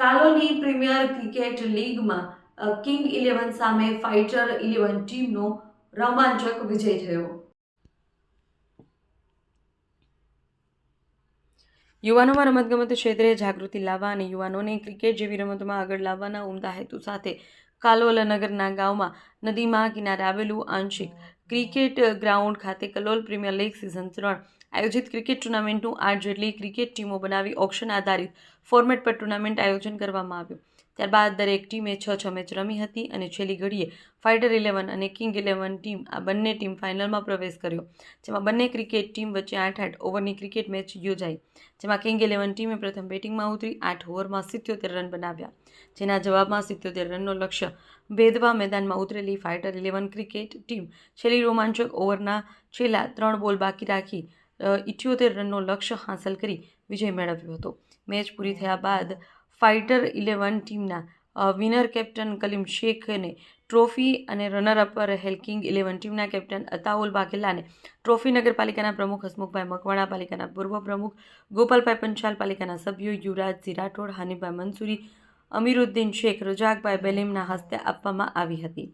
કાલોની premier cricket લીગમાં king eleven સામે fighter eleven ટીમનો રોમાંચક વિજય થયો. યુવાનોમાં રમતગમત ક્ષેત્રે જાગૃતિ લાવવા અને યુવાનોને ક્રિકેટ જેવી રમતોમાં આગળ લાવવાના ઉમદા હેતુ સાથે, કાલોલ નગરના ગામમાં નદીમાં કિનારે આવેલું આંશિક ક્રિકેટ ગ્રાઉન્ડ ખાતે કલોલ પ્રીમિયર લીગ સિઝન ત્રણ આયોજિત ક્રિકેટ ટુર્નામેન્ટનું આઠ જેટલી ક્રિકેટ ટીમો બનાવી ઓપ્શન આધારિત ફોર્મેટ પર ટુર્નામેન્ટ આયોજન કરવામાં આવ્યું. ત્યારબાદ દરેક ટીમે છ છ મેચ રમી હતી અને છેલ્લી ઘડીએ ફાઇટર ઇલેવન અને કિંગ ઇલેવન ટીમ આ બંને ટીમ ફાઇનલમાં પ્રવેશ કર્યો, જેમાં બંને ક્રિકેટ ટીમ વચ્ચે આઠ આઠ ઓવરની ક્રિકેટ મેચ યોજાઈ, જેમાં કિંગ ઇલેવન ટીમે પ્રથમ બેટિંગમાં ઉતરી આઠ ઓવરમાં સિત્યોતેર રન બનાવ્યા, જેના જવાબમાં સિત્યોતેર રનનો લક્ષ્ય ભેદવા મેદાનમાં ઉતરેલી ફાઇટર ઇલેવન ક્રિકેટ ટીમ છેલ્લી રોમાંચક ઓવરના છેલ્લા ત્રણ બોલ બાકી રાખી ઇઠ્યોતેર રનનો લક્ષ્ય હાંસલ કરી વિજય મેળવ્યો હતો. મેચ પૂરી થયા બાદ ફાઇટર ઇલેવન ટીમના વિનર કેપ્ટન કલીમ શેખને ટ્રોફી અને રનરઅપ રહેલ કિંગ ઇલેવન ટીમના કેપ્ટન અતાઉલ બાઘેલાને ટ્રોફી નગરપાલિકાના પ્રમુખ હસમુખભાઈ મકવાણા, પાલિકાના પૂર્વ પ્રમુખ ગોપાલભાઈ પંચાલ, પાલિકાના સભ્યો યુવરાજસિંહ રાઠોડ, હાનિભાઈ મંસૂરી, અમીરુદ્દીન શેખ રજાકભાઈ બેલીમના હસ્તે આપવામાં આવી હતી.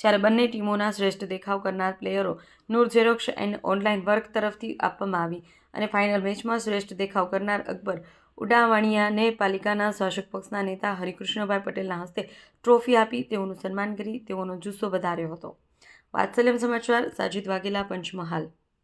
જ્યારે બંને ટીમોના શ્રેષ્ઠ દેખાવ કરનાર પ્લેયરો Noor xerox and online work તરફથી આપવામાં આવી અને ફાઇનલ મેચમાં શ્રેષ્ઠ દેખાવ કરનાર અકબર ઉડાવાણિયાને પાલિકાના શાસક પક્ષના નેતા હરિકૃષ્ણભાઈ પટેલના હસ્તે ટ્રોફી આપી તેઓનું સન્માન કરી તેઓનો જુસ્સો વધાર્યો હતો. વાત્સલ્યમ સમાચાર સાજિદ વાઘેલા, પંચમહાલ.